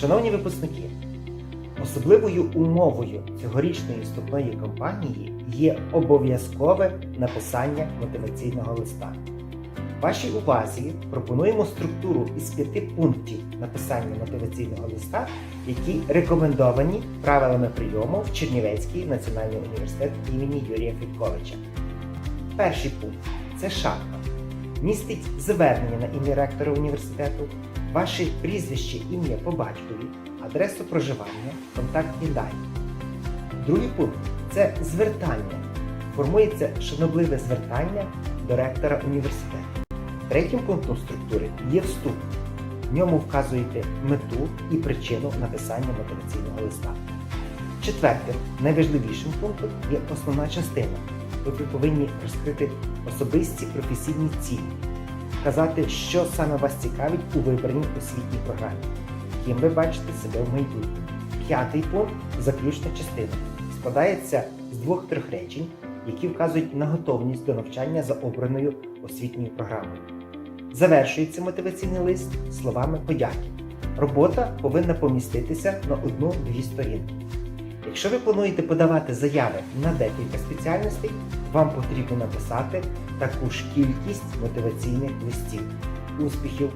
Шановні випускники, особливою умовою цьогорічної вступної кампанії є обов'язкове написання мотиваційного листа. Вашій увазі пропонуємо структуру із п'яти пунктів написання мотиваційного листа, які рекомендовані правилами прийому в Чернівецький національний університет імені Юрія Федьковича. Перший пункт це шапка. Містить звернення на ім'я ректора університету, ваше прізвище, ім'я по батькові, адресу проживання, контактні дані. Другий пункт це звертання. Формується шанобливе звертання до ректора університету. Третім пунктом структури є вступ. В ньому вказуєте мету і причину написання мотиваційного листа. Четвертим, найважливішим пунктом є основна частина. Ви повинні розкрити особисті професійні цілі, вказати, що саме вас цікавить у вибраній освітній програмі, ким ви бачите себе в майбутньому. П'ятий пункт заключна частина. Складається з двох-трьох речень, які вказують на готовність до навчання за обраною освітньою програмою. Завершується мотиваційний лист словами подяки. Робота повинна поміститися на одну-дві сторінки. Якщо ви плануєте подавати заяви на декілька спеціальностей, вам потрібно написати таку ж кількість мотиваційних листів. Успіхів!